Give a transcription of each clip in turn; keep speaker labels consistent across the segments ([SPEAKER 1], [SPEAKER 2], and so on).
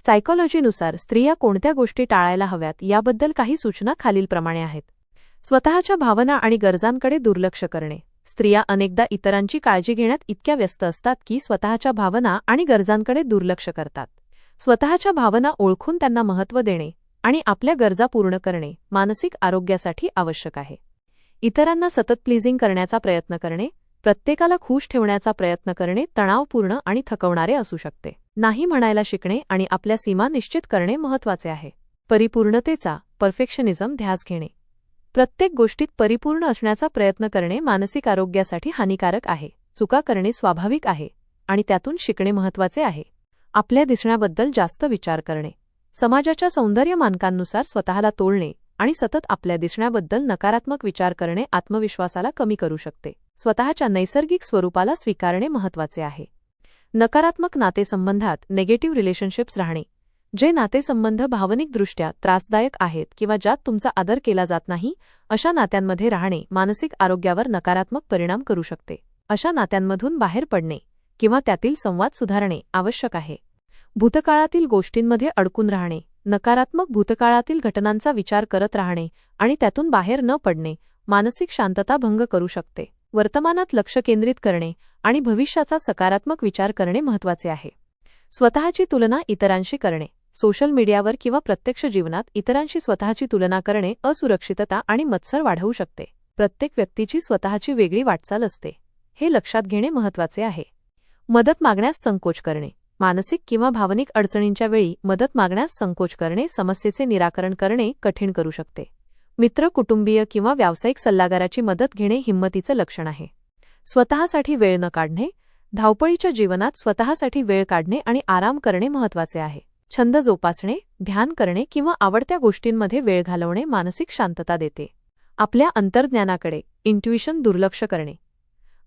[SPEAKER 1] सायकोलॉजीनुसार स्त्रिया कोणत्या गोष्टी टाळायला हव्यात याबद्दल काही सूचना खालीलप्रमाणे आहेत. स्वतःच्या भावना आणि गरजांकडे दुर्लक्ष करणे. स्त्रिया अनेकदा इतरांची काळजी घेण्यात इतक्या व्यस्त असतात की स्वतःच्या भावना आणि गरजांकडे दुर्लक्ष करतात. स्वतःच्या भावना ओळखून त्यांना महत्त्व देणे आणि आपल्या गरजा पूर्ण करणे मानसिक आरोग्यासाठी आवश्यक आहे. इतरांना सतत प्लीजिंग करण्याचा प्रयत्न करणे प्रत्येकाला खुश ठेवण्याचा प्रयत्न करणे तणावपूर्ण आणि थकवणारे असू शकते. नाही म्हणायला शिकणे आणि आपल्या सीमा निश्चित करणे महत्त्वाचे आहे. परिपूर्णतेचा परफेक्शनिझम ध्यास घेणे. प्रत्येक गोष्टीत परिपूर्ण असण्याचा प्रयत्न करणे मानसिक आरोग्यासाठी हानिकारक आहे. चुका करणे स्वाभाविक आहे आणि त्यातून शिकणे महत्त्वाचे आहे. आपल्या दिसण्याबद्दल जास्त विचार करणे. समाजाच्या सौंदर्य मानकांनुसार स्वतःला तोलणे आणि सतत आपल्या दिसण्याबद्दल नकारात्मक विचार करणे आत्मविश्वासाला कमी करू शकते. स्वतःच्या नैसर्गिक स्वरूपाला स्वीकारणे महत्त्वाचे आहे. नकारात्मक नातेसंबंधात नेगेटिव्ह रिलेशनशिप्स राहणे जे नातेसंबंध भावनिकदृष्ट्या त्रासदायक आहेत किंवा ज्यात तुमचा आदर केला जात नाही अशा नात्यांमध्ये राहणे मानसिक आरोग्यावर नकारात्मक परिणाम करू शकते. अशा नात्यांमधून बाहेर पडणे किंवा त्यातील संवाद सुधारणे आवश्यक आहे. भूतकाळातील गोष्टींमध्ये अडकून राहणे नकारात्मक भूतकाळातील घटनांचा विचार करत राहणे आणि त्यातून बाहेर न पडणे मानसिक शांतता भंग करू शकते. वर्तमानात लक्ष केंद्रित करणे आणि भविष्याचा सकारात्मक विचार करणे महत्त्वाचे आहे. स्वतःची तुलना इतरांशी करणे सोशल मीडियावर किंवा प्रत्यक्ष जीवनात इतरांशी स्वतःची तुलना करणे असुरक्षितता आणि मत्सर वाढवू शकते. प्रत्येक व्यक्तीची स्वतःची वेगळी वाटचाल असते. हे लक्षात घेणे महत्त्वाचे आहे. मदत मागण्यास संकोच करणे मानसिक किंवा भावनिक अडचणींच्या वेळी मदत मागण्यास संकोच करणे समस्येचे निराकरण करणे कठीण करू शकते. मित्र कुटुंबीय किंवा व्यावसायिक सल्लागाराची मदत घेणे हिंमतीचं लक्षण आहे. स्वतःसाठी वेळ न काढणे धावपळीच्या जीवनात स्वतःसाठी वेळ काढणे आणि आराम करणे महत्त्वाचे आहे. छंद जोपासणे ध्यान करणे किंवा आवडत्या गोष्टींमध्ये वेळ घालवणे मानसिक शांतता देते. आपल्या अंतर्ज्ञानाकडे इंट्युशन दुर्लक्ष करणे.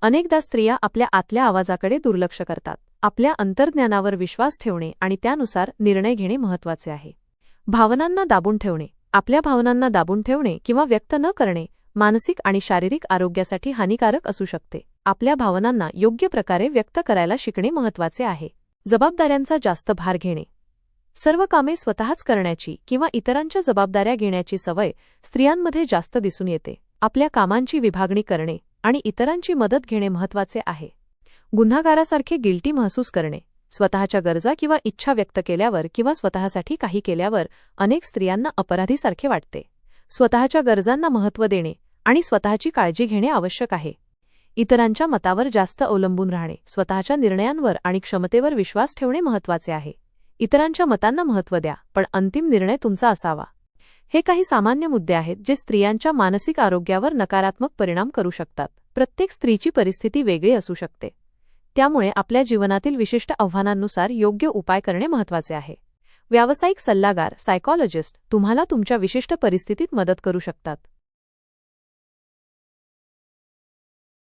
[SPEAKER 1] अनेकदा स्त्रिया आपल्या आतल्या आवाजाकडे दुर्लक्ष करतात. आपल्या अंतर्ज्ञानावर विश्वास ठेवणे आणि त्यानुसार निर्णय घेणे महत्त्वाचे आहे. भावनांना दाबून ठेवणे. आपल्या भावनांना दाबून ठेवणे किंवा व्यक्त न करणे मानसिक आणि शारीरिक आरोग्यासाठी हानिकारक असू शकते. आपल्या भावनांना योग्य प्रकारे व्यक्त करायला शिकणे महत्त्वाचे आहे. जबाबदाऱ्यांचा जास्त भार घेणे. सर्व कामे स्वतःच करण्याची किंवा इतरांच्या जबाबदाऱ्या घेण्याची सवय स्त्रियांमध्ये जास्त दिसून येते. आपल्या कामांची विभागणी करणे आणि इतरांची मदत घेणे महत्त्वाचे आहे. गुन्हागारासारखे गिल्टी महसूस करणे. स्वतःच्या गरजा किंवा इच्छा व्यक्त केल्यावर किंवा स्वतःसाठी काही केल्यावर अनेक स्त्रियांना अपराधीसारखे वाटते. स्वतःच्या गरजांना महत्त्व देणे आणि स्वतःची काळजी घेणे आवश्यक आहे. इतरांच्या मतावर जास्त अवलंबून राहणे स्वतःच्या निर्णयांवर आणि क्षमतेवर विश्वास ठेवणे महत्त्वाचे आहे. इतरांच्या मतांना महत्त्व द्या पण अंतिम निर्णय तुमचा असावा. हे काही सामान्य मुद्दे आहेत जे स्त्रियांच्या मानसिक आरोग्यावर नकारात्मक परिणाम करू शकतात. प्रत्येक स्त्रीची परिस्थिती वेगळी असू शकते. त्यामुळे आपल्या जीवनातील विशिष्ट आव्हानांनुसार योग्य उपाय करणे महत्त्वाचे आहे. व्यावसायिक सल्लागार सायकॉलॉजिस्ट तुम्हाला तुमच्या विशिष्ट परिस्थितीत मदत करू शकतात.